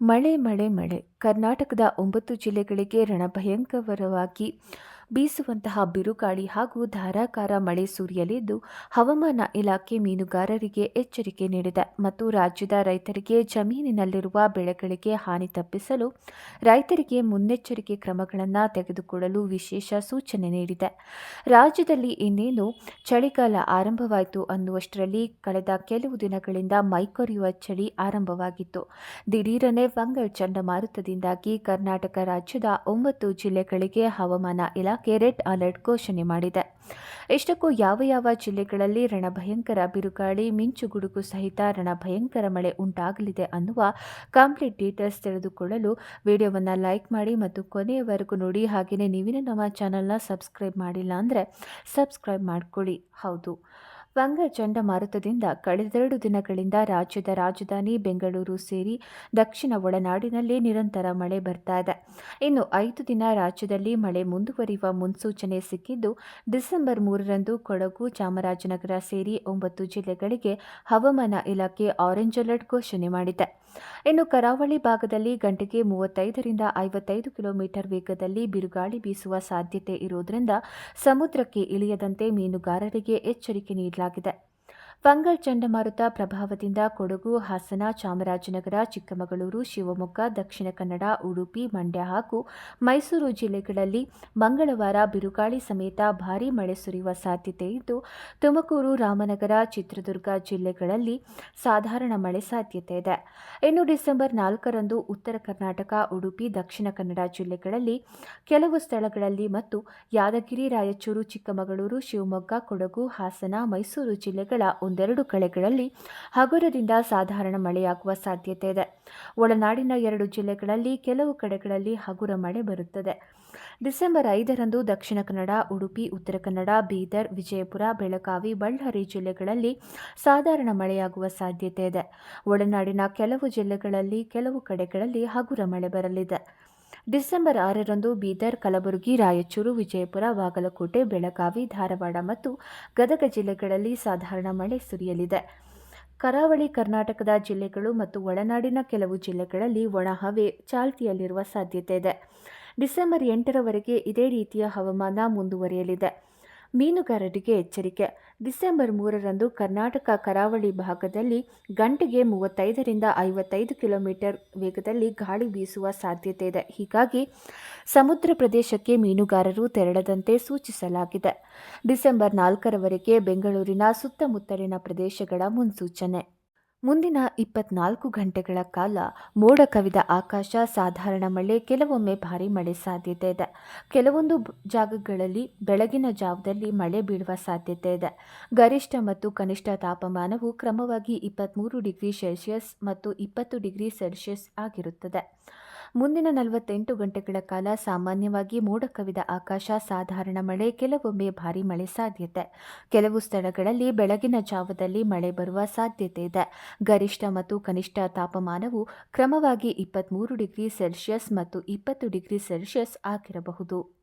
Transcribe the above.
ಮಳೆ ಮಳೆ ಮಳೆ. ಕರ್ನಾಟಕದ ಒಂಬತ್ತು ಜಿಲ್ಲೆಗಳಿಗೆ ರಣಭಯಂಕರವಾಗಿ ಬೀಸುವಂತಹ ಬಿರುಗಾಳಿ ಹಾಗೂ ಧಾರಾಕಾರ ಮಳೆ ಸುರಿಯಲಿದ್ದು, ಹವಾಮಾನ ಇಲಾಖೆ ಮೀನುಗಾರರಿಗೆ ಎಚ್ಚರಿಕೆ ನೀಡಿದೆ ಮತ್ತು ರಾಜ್ಯದ ರೈತರಿಗೆ ಜಮೀನಿನಲ್ಲಿರುವ ಬೆಳೆಗಳಿಗೆ ಹಾನಿ ತಪ್ಪಿಸಲು ರೈತರಿಗೆ ಮುನ್ನೆಚ್ಚರಿಕೆ ಕ್ರಮಗಳನ್ನು ತೆಗೆದುಕೊಳ್ಳಲು ವಿಶೇಷ ಸೂಚನೆ ನೀಡಿದೆ. ರಾಜ್ಯದಲ್ಲಿ ಇನ್ನೇನು ಚಳಿಗಾಲ ಆರಂಭವಾಯಿತು ಅನ್ನುವಷ್ಟರಲ್ಲಿ ಕಳೆದ ಕೆಲವು ದಿನಗಳಿಂದ ಮೈಕೊರೆಯುವ ಚಳಿ ಆರಂಭವಾಗಿತ್ತು. ದಿಢೀರನೆ ಫಂಗಲ್ ಚಂಡಮಾರುತದಿಂದಾಗಿ ಕರ್ನಾಟಕ ರಾಜ್ಯದ ಒಂಬತ್ತು ಜಿಲ್ಲೆಗಳಿಗೆ ಹವಾಮಾನ ಇಲಾಖೆ ರೆಡ್ ಅಲರ್ಟ್ ಘೋಷಣೆ ಮಾಡಿದೆ. ಇಷ್ಟಕ್ಕೂ ಯಾವ ಯಾವ ಜಿಲ್ಲೆಗಳಲ್ಲಿ ರಣಭಯಂಕರ ಬಿರುಗಾಳಿ, ಮಿಂಚು ಗುಡುಗು ಸಹಿತ ರಣಭಯಂಕರ ಮಳೆ ಉಂಟಾಗಲಿದೆ ಅನ್ನುವ ಕಂಪ್ಲೀಟ್ ಡೀಟೇಲ್ಸ್ ತಿಳಿದುಕೊಳ್ಳಲು ವಿಡಿಯೋವನ್ನು ಲೈಕ್ ಮಾಡಿ ಮತ್ತು ಕೊನೆಯವರೆಗೂ ನೋಡಿ. ಹಾಗೆಯೇ ನೀವಿನ ನಮ್ಮ ಚಾನಲ್ನ ಸಬ್ಸ್ಕ್ರೈಬ್ ಮಾಡಿಲ್ಲ ಅಂದರೆ ಸಬ್ಸ್ಕ್ರೈಬ್ ಮಾಡ್ಕೊಳ್ಳಿ. ಹೌದು. ವಂಗ ಚಂಡಮಾರುತದಿಂದ ಕಳೆದೆರಡು ದಿನಗಳಿಂದ ರಾಜ್ಯದ ರಾಜಧಾನಿ ಬೆಂಗಳೂರು ಸೇರಿ ದಕ್ಷಿಣ ಒಳನಾಡಿನಲ್ಲಿ ನಿರಂತರ ಮಳೆ ಬರ್ತಾ ಇದೆ. ಇನ್ನು ಐದು ದಿನ ರಾಜ್ಯದಲ್ಲಿ ಮಳೆ ಮುಂದುವರಿಯುವ ಮುನ್ಸೂಚನೆ ಸಿಕ್ಕಿದ್ದು, ಡಿಸೆಂಬರ್ ಮೂರರಂದು ಕೊಡಗು ಚಾಮರಾಜನಗರ ಸೇರಿ ಒಂಬತ್ತು ಜಿಲ್ಲೆಗಳಿಗೆ ಹವಾಮಾನ ಇಲಾಖೆ ಆರೆಂಜ್ ಅಲರ್ಟ್ ಘೋಷಣೆ ಮಾಡಿದೆ. ಇನ್ನು ಕರಾವಳಿ ಭಾಗದಲ್ಲಿ ಗಂಟೆಗೆ ಮೂವತ್ತೈದರಿಂದ ಐವತ್ತೈದು ಕಿಲೋಮೀಟರ್ ವೇಗದಲ್ಲಿ ಬಿರುಗಾಳಿ ಬೀಸುವ ಸಾಧ್ಯತೆ ಇರುವುದರಿಂದ ಸಮುದ್ರಕ್ಕೆ ಇಳಿಯದಂತೆ ಮೀನುಗಾರರಿಗೆ ಎಚ್ಚರಿಕೆ ನೀಡಲಾಗಿದೆ. ಫಂಗಲ್ ಚಂಡಮಾರುತ ಪ್ರಭಾವದಿಂದ ಕೊಡಗು, ಹಾಸನ, ಚಾಮರಾಜನಗರ, ಚಿಕ್ಕಮಗಳೂರು, ಶಿವಮೊಗ್ಗ, ದಕ್ಷಿಣ ಕನ್ನಡ, ಉಡುಪಿ, ಮಂಡ್ಯ ಹಾಗೂ ಮೈಸೂರು ಜಿಲ್ಲೆಗಳಲ್ಲಿ ಮಂಗಳವಾರ ಬಿರುಗಾಳಿ ಸಮೇತ ಭಾರೀ ಮಳೆ ಸುರಿಯುವ ಸಾಧ್ಯತೆ ಇದ್ದು, ತುಮಕೂರು, ರಾಮನಗರ, ಚಿತ್ರದುರ್ಗ ಜಿಲ್ಲೆಗಳಲ್ಲಿ ಸಾಧಾರಣ ಮಳೆ ಸಾಧ್ಯತೆ ಇದೆ. ಇನ್ನು ಡಿಸೆಂಬರ್ ನಾಲ್ಕರಂದು ಉತ್ತರ ಕರ್ನಾಟಕ, ಉಡುಪಿ, ದಕ್ಷಿಣ ಕನ್ನಡ ಜಿಲ್ಲೆಗಳಲ್ಲಿ ಕೆಲವು ಸ್ಥಳಗಳಲ್ಲಿ ಮತ್ತು ಯಾದಗಿರಿ, ರಾಯಚೂರು, ಚಿಕ್ಕಮಗಳೂರು, ಶಿವಮೊಗ್ಗ, ಕೊಡಗು, ಹಾಸನ, ಮೈಸೂರು ಜಿಲ್ಲೆಗಳ ಒಂದೆರಡು ಕಡೆಗಳಲ್ಲಿ ಹಗುರದಿಂದ ಸಾಧಾರಣ ಮಳೆಯಾಗುವ ಸಾಧ್ಯತೆ ಇದೆ. ಒಳನಾಡಿನ ಎರಡು ಜಿಲ್ಲೆಗಳಲ್ಲಿ ಕೆಲವು ಕಡೆಗಳಲ್ಲಿ ಹಗುರ ಮಳೆ ಬರುತ್ತದೆ. ಡಿಸೆಂಬರ್ ಐದರಂದು ದಕ್ಷಿಣ ಕನ್ನಡ, ಉಡುಪಿ, ಉತ್ತರ ಕನ್ನಡ, ಬೀದರ್, ವಿಜಯಪುರ, ಬೆಳಗಾವಿ, ಬಳ್ಳಾರಿ ಜಿಲ್ಲೆಗಳಲ್ಲಿ ಸಾಧಾರಣ ಮಳೆಯಾಗುವ ಸಾಧ್ಯತೆ ಇದೆ. ಒಳನಾಡಿನ ಕೆಲವು ಜಿಲ್ಲೆಗಳಲ್ಲಿ ಕೆಲವು ಕಡೆಗಳಲ್ಲಿ ಹಗುರ ಮಳೆ ಬರಲಿದೆ. ಡಿಸೆಂಬರ್ ಆರರಂದು ಬೀದರ್, ಕಲಬುರಗಿ, ರಾಯಚೂರು, ವಿಜಯಪುರ, ಬಾಗಲಕೋಟೆ, ಬೆಳಗಾವಿ, ಧಾರವಾಡ ಮತ್ತು ಗದಗ ಜಿಲ್ಲೆಗಳಲ್ಲಿ ಸಾಧಾರಣ ಮಳೆ ಸುರಿಯಲಿದೆ. ಕರಾವಳಿ ಕರ್ನಾಟಕದ ಜಿಲ್ಲೆಗಳು ಮತ್ತು ಒಳನಾಡಿನ ಕೆಲವು ಜಿಲ್ಲೆಗಳಲ್ಲಿ ಒಣಹವೆ ಚಾಲ್ತಿಯಲ್ಲಿರುವ ಸಾಧ್ಯತೆ ಇದೆ. ಡಿಸೆಂಬರ್ ಎಂಟರವರೆಗೆ ಇದೇ ರೀತಿಯ ಹವಾಮಾನ ಮುಂದುವರಿಯಲಿದೆ. ಮೀನುಗಾರರಿಗೆ ಎಚ್ಚರಿಕೆ. ಡಿಸೆಂಬರ್ ಮೂರರಂದು ಕರ್ನಾಟಕ ಕರಾವಳಿ ಭಾಗದಲ್ಲಿ ಗಂಟೆಗೆ ಮೂವತ್ತೈದರಿಂದ ಐವತ್ತೈದು ಕಿಲೋಮೀಟರ್ ವೇಗದಲ್ಲಿ ಗಾಳಿ ಬೀಸುವ ಸಾಧ್ಯತೆ ಇದೆ. ಹೀಗಾಗಿ ಸಮುದ್ರ ಪ್ರದೇಶಕ್ಕೆ ಮೀನುಗಾರರು ತೆರಳದಂತೆ ಸೂಚಿಸಲಾಗಿದೆ. ಡಿಸೆಂಬರ್ ನಾಲ್ಕರವರೆಗೆ ಬೆಂಗಳೂರಿನ ಸುತ್ತಮುತ್ತಲಿನ ಪ್ರದೇಶಗಳ ಮುನ್ಸೂಚನೆ. ಮುಂದಿನ ಇಪ್ಪತ್ನಾಲ್ಕು ಗಂಟೆಗಳ ಕಾಲ ಮೋಡ ಕವಿದ ಆಕಾಶ ಸಾಧಾರಣ ಮಳೆ ಕೆಲವೊಮ್ಮೆ ಭಾರಿ ಮಳೆ ಸಾಧ್ಯತೆ ಇದೆ. ಕೆಲವೊಂದು ಜಾಗಗಳಲ್ಲಿ ಬೆಳಗಿನ ಜಾವದಲ್ಲಿ ಮಳೆ ಬೀಳುವ ಸಾಧ್ಯತೆ ಇದೆ. ಗರಿಷ್ಠ ಮತ್ತು ಕನಿಷ್ಠ ತಾಪಮಾನವು ಕ್ರಮವಾಗಿ ಇಪ್ಪತ್ತ್ಮೂರು ಡಿಗ್ರಿ ಸೆಲ್ಸಿಯಸ್ ಮತ್ತು ಇಪ್ಪತ್ತು ಡಿಗ್ರಿ ಸೆಲ್ಸಿಯಸ್ ಆಗಿರುತ್ತದೆ. ಮುಂದಿನ ನಲವತ್ತೆಂಟು ಗಂಟೆಗಳ ಕಾಲ ಸಾಮಾನ್ಯವಾಗಿ ಮೋಡ ಕವಿದ ಆಕಾಶ, ಸಾಧಾರಣ ಮಳೆ, ಕೆಲವೊಮ್ಮೆ ಭಾರಿ ಮಳೆ ಸಾಧ್ಯತೆ. ಕೆಲವು ಸ್ಥಳಗಳಲ್ಲಿ ಬೆಳಗಿನ ಜಾವದಲ್ಲಿ ಮಳೆ ಬರುವ ಸಾಧ್ಯತೆ ಇದೆ. ಗರಿಷ್ಠ ಮತ್ತು ಕನಿಷ್ಠ ತಾಪಮಾನವು ಕ್ರಮವಾಗಿ ಇಪ್ಪತ್ತ್ಮೂರು ಡಿಗ್ರಿ ಸೆಲ್ಸಿಯಸ್ ಮತ್ತು ಇಪ್ಪತ್ತು ಡಿಗ್ರಿ ಸೆಲ್ಸಿಯಸ್ ಆಗಿರಬಹುದು.